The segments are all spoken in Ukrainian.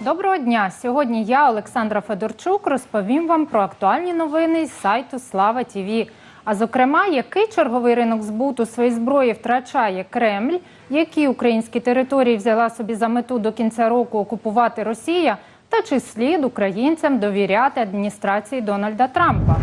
Доброго дня! Сьогодні я, Олександра Федорчук, розповім вам про актуальні новини з сайту Слава ТІВІ. А зокрема, який черговий ринок збуту своєї зброї втрачає Кремль, які українські території взяла собі за мету до кінця року окупувати Росія, та чи слід українцям довіряти адміністрації Дональда Трампа.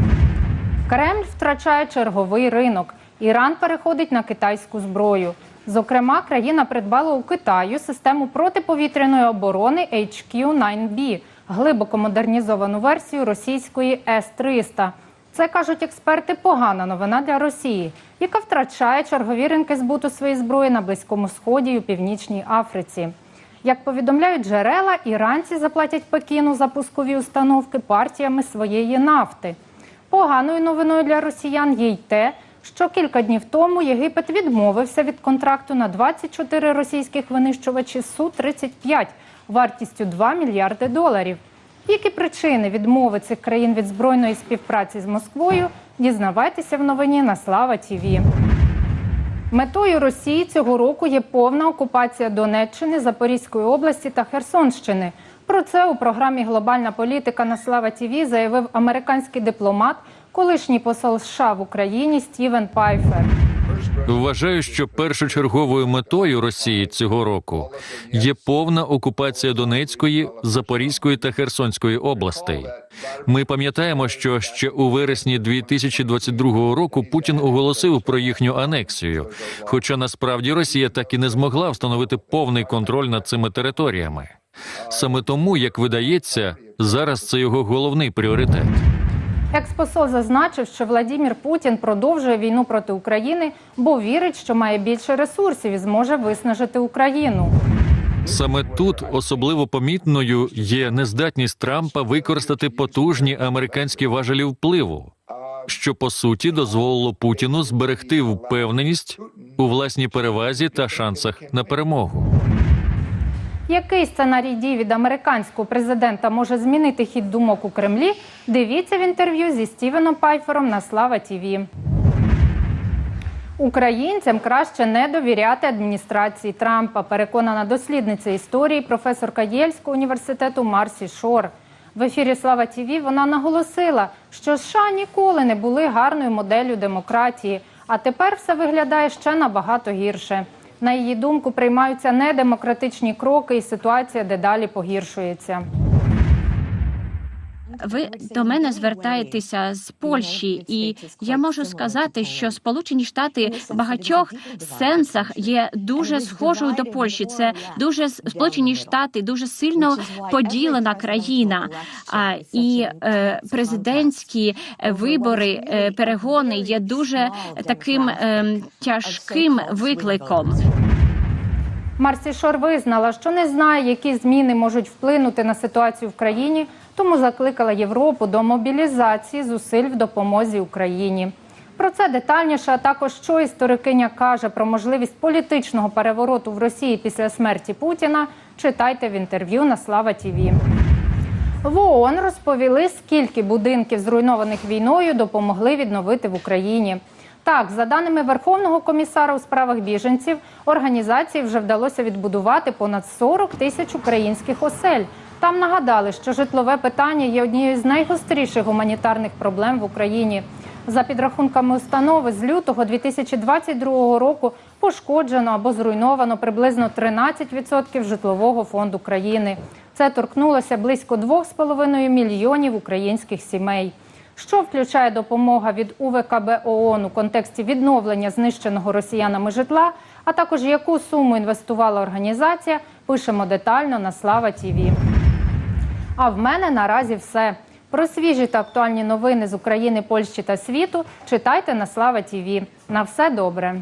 Кремль втрачає черговий ринок. Іран переходить на китайську зброю. Зокрема, країна придбала у Китаю систему протиповітряної оборони HQ-9B, глибоко модернізовану версію російської С-300. Це кажуть експерти, погана новина для Росії, яка втрачає чергові ринки збуту своєї зброї на Близькому Сході і у Північній Африці. Як повідомляють джерела, іранці заплатять Пекіну за пускові установки партіями своєї нафти. Поганою новиною для росіян є й те, що кілька днів тому Єгипет відмовився від контракту на 24 російських винищувачі Су-35 вартістю 2 мільярди доларів. Які причини відмови цих країн від збройної співпраці з Москвою? Дізнавайтеся в новині на Слава ТІВІ. Метою Росії цього року є повна окупація Донеччини, Запорізької області та Херсонщини. Про це у програмі Глобальна політика на Слава ТІВІ заявив американський дипломат, колишній посол США в Україні Стівен Пайфер. Вважаю, що першочерговою метою Росії цього року є повна окупація Донецької, Запорізької та Херсонської областей. Ми пам'ятаємо, що ще у вересні 2022 року Путін оголосив про їхню анексію. Хоча насправді Росія так і не змогла встановити повний контроль над цими територіями. Саме тому, як видається, зараз це його головний пріоритет. Експосол зазначив, що Владімір Путін продовжує війну проти України, бо вірить, що має більше ресурсів і зможе виснажити Україну. Саме тут особливо помітною є нездатність Трампа використати потужні американські важелі впливу, що по суті дозволило Путіну зберегти впевненість у власній перевазі та шансах на перемогу. Який сценарій дій від американського президента може змінити хід думок у Кремлі? Дивіться в інтерв'ю зі Стівеном Пайфером на Слава ТІВІ. Українцям краще не довіряти адміністрації Трампа, переконана дослідниця історії, професорка Єльського університету Марсі Шор. В ефірі Слава ТІВІ вона наголосила, що США ніколи не були гарною моделлю демократії, а тепер все виглядає ще набагато гірше. На її думку, приймаються недемократичні кроки, і ситуація дедалі погіршується. Ви до мене звертаєтеся з Польщі, і я можу сказати, що Сполучені Штати в багатьох сенсах є дуже схожою до Польщі. Це дуже Сполучені Штати, дуже сильно поділена країна. А і е, президентські вибори, е, перегони є дуже таким е, тяжким викликом. Марсі Шор визнала, що не знає, які зміни можуть вплинути на ситуацію в країні, тому закликала Європу до мобілізації зусиль в допомозі Україні. Про це детальніше, а також що історикиня каже про можливість політичного перевороту в Росії після смерті Путіна. Читайте в інтерв'ю на Слава ТІВІ. В ООН розповіли, скільки будинків, зруйнованих війною, допомогли відновити в Україні. Так, за даними Верховного комісара у справах біженців, організації вже вдалося відбудувати понад 40 тисяч українських осель. Там нагадали, що житлове питання є однією з найгостріших гуманітарних проблем в Україні. За підрахунками установи, з лютого 2022 року пошкоджено або зруйновано приблизно 13% житлового фонду країни. Це торкнулося близько 2,5 мільйонів українських сімей. Що включає допомога від УВКБ ООН у контексті відновлення знищеного росіянами житла, а також яку суму інвестувала організація, пишемо детально на Слава ТІВІ. А в мене наразі все. Про свіжі та актуальні новини з України, Польщі та світу читайте на Слава ТІВІ. На все добре.